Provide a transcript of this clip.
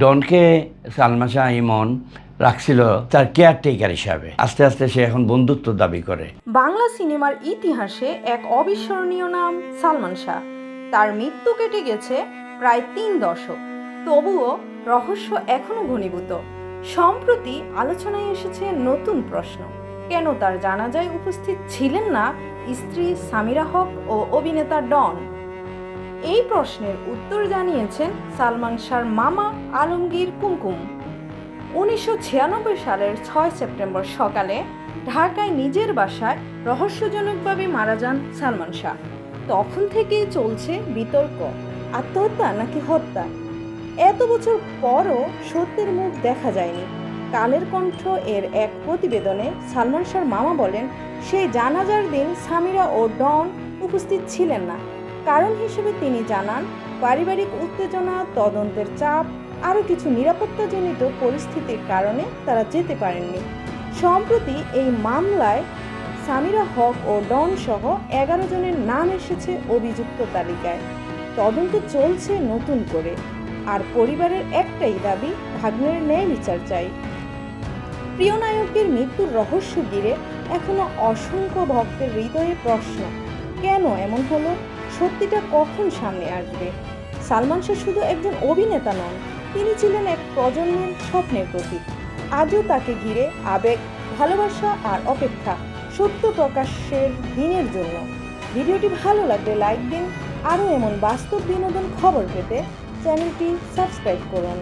ডনকে সালমা শাহ ইমন রাখছিল তার কেয়ারটেকার হিসাবে। আস্তে আস্তে সে এখন বন্ধুত্ব দাবি করে। বাংলা সিনেমার ইতিহাসে এক অবিস্মরণীয় নাম সালমান শাহ। তার মৃত্যু কেটে গেছে প্রায় তিন দশক। তবুও রহস্য এখনও ঘনীভূত। সম্প্রতি আলোচনায় এসেছে নতুন প্রশ্ন। কেন তার জানাজায় উপস্থিত ছিলেন না স্ত্রী সামিরা হক ও অভিনেতা ডন? এই প্রশ্নের উত্তর জানিয়েছেন সালমান শাহর মামা আলমগীর কুমকুম। উনিশশো ছিয়ানব্বই সালের ছয় সেপ্টেম্বর সকালে ঢাকায় নিজের বাসায় রহস্যজনকভাবে মারা যান সালমান শাহ। তখন থেকেই চলছে বিতর্ক, আত্মহত্যা নাকি হত্যা? এত বছর পরও সত্যের মুখ দেখা যায়নি। কালের কণ্ঠ এর এক প্রতিবেদনে সালমান শাহর মামা বলেন, সেই জানাজার দিন সামিরা ও ডন উপস্থিত ছিলেন না। কারণ হিসেবে তিনি জানান, পারিবারিক উত্তেজনা, তদন্তের চাপ, আরও কিছু নিরাপত্তাজনিত পরিস্থিতির কারণে তারা যেতে পারেননি। সম্প্রতি এই মামলায় সামিরা হক ও ডন সহ এগারো জনের নাম এসেছে অভিযুক্ত তালিকায়। তদন্ত চলছে নতুন করে, আর পরিবারের একটাই দাবি, ভাগ্নের ন্যায় বিচার চাই। প্রিয় নায়কের মৃত্যুর রহস্য ঘিরে এখনও অসংখ্য ভক্তের হৃদয়ে প্রশ্ন, কেন এমন হলো? সত্যিটা কখন সামনে আসবে? সালমান শাহ শুধু একজন অভিনেতা নন, তিনি ছিলেন এক প্রজন্মের স্বপ্নের প্রতীক। আজও তাকে ঘিরে আবেগ, ভালোবাসা আর অপেক্ষা সত্য প্রকাশের দিনের জন্য। ভিডিওটি ভালো লাগলে লাইক দিন, আরও এমন বাস্তব বিনোদন খবর পেতে চ্যানেলটি সাবস্ক্রাইব করুন।